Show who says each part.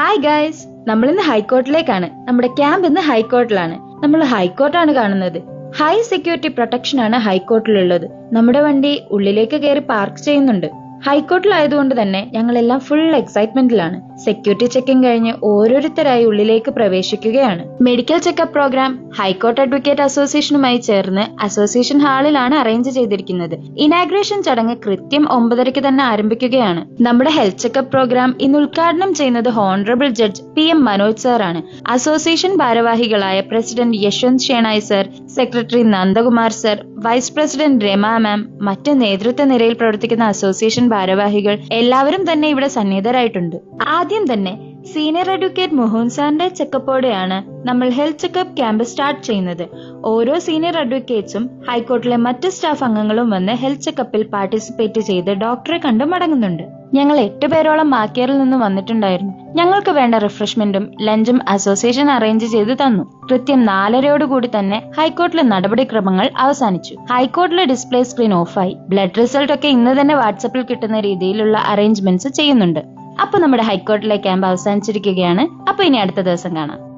Speaker 1: Hi guys നമ്മൾ ഇന്ന് ഹൈക്കോർട്ടിലേക്കാണ്. നമ്മുടെ ക്യാമ്പ് ഇന്ന് ഹൈക്കോർട്ടിലാണ്. നമ്മൾ ഹൈക്കോർട്ടാണ് കാണുന്നത്. ഹൈ സെക്യൂരിറ്റി പ്രൊട്ടക്ഷൻ ആണ് ഹൈക്കോർട്ടിലുള്ളത്. നമ്മുടെ വണ്ടി ഉള്ളിലേക്ക് കയറി പാർക്ക് ചെയ്യുന്നുണ്ട്. ഹൈക്കോർട്ടിലായതുകൊണ്ട് തന്നെ ഞങ്ങളെല്ലാം ഫുൾ എക്സൈറ്റ്മെന്റിലാണ് സെക്യൂരിറ്റി ചെക്കിംഗ് കഴിഞ്ഞ് ഓരോരുത്തരായി ഉള്ളിലേക്ക് പ്രവേശിക്കുകയാണ്. Medical checkup programme high court advocate അസോസിയേഷനുമായി ചേർന്ന് അസോസിയേഷൻ ഹാളിലാണ് അറേഞ്ച് ചെയ്തിരിക്കുന്നത്. ഇനാഗ്രേഷൻ ചടങ്ങ് കൃത്യം ഒമ്പതരയ്ക്ക് തന്നെ ആരംഭിക്കുകയാണ്. നമ്മുടെ ഹെൽത്ത് ചെക്കപ്പ് പ്രോഗ്രാം ഇന്ന് ഉദ്ഘാടനം ചെയ്യുന്നത് honourable judge P M Manoj സാറാണ് അസോസിയേഷൻ ഭാരവാഹികളായ president Yashwant Shenoy sir secretary Nandakumar sir vice president Rama ma'am മറ്റ് നേതൃത്വ നിരയിൽ പ്രവർത്തിക്കുന്ന അസോസിയേഷൻ ഭാരവാഹികൾ എല്ലാവരും തന്നെ ഇവിടെ സന്നിഹിതരായിട്ടുണ്ട്. ആദ്യം തന്നെ സീനിയർ അഡ്വക്കേറ്റ് മോഹൻ സാറിന്റെ ചെക്കപ്പോടെയാണ് നമ്മൾ ഹെൽത്ത് ചെക്കപ്പ് ക്യാമ്പ് സ്റ്റാർട്ട് ചെയ്യുന്നത്. ഓരോ സീനിയർ അഡ്വക്കേറ്റ്സും ഹൈക്കോർട്ടിലെ മറ്റ് സ്റ്റാഫ് അംഗങ്ങളും വന്ന് ഹെൽത്ത് ചെക്കപ്പിൽ പാർട്ടിസിപ്പേറ്റ് ചെയ്ത് ഡോക്ടറെ കണ്ടു മടങ്ങുന്നുണ്ട്. ഞങ്ങൾ എട്ട് പേരോളം മാക്കേറിൽ നിന്ന് വന്നിട്ടുണ്ടായിരുന്നു. ഞങ്ങൾക്ക് വേണ്ട റിഫ്രഷ്മെന്റും ലഞ്ചും അസോസിയേഷൻ അറേഞ്ച് ചെയ്തു തന്നു. കൃത്യം നാലരയോടുകൂടി തന്നെ ഹൈക്കോർട്ടിലെ നടപടിക്രമങ്ങൾ അവസാനിച്ചു. ഹൈക്കോർട്ടിലെ ഡിസ്പ്ലേ സ്ക്രീൻ ഓഫായി ബ്ലഡ് റിസൾട്ട് ഒക്കെ ഇന്ന് തന്നെ വാട്സപ്പിൽ കിട്ടുന്ന രീതിയിലുള്ള അറേഞ്ച്മെന്റ്സ് ചെയ്യുന്നുണ്ട്. അപ്പൊ നമ്മുടെ ഹൈക്കോർട്ടിലെ ക്യാമ്പ് അവസാനിച്ചിരിക്കുകയാണ്. അപ്പൊ ഇനി അടുത്ത ദിവസം കാണാം.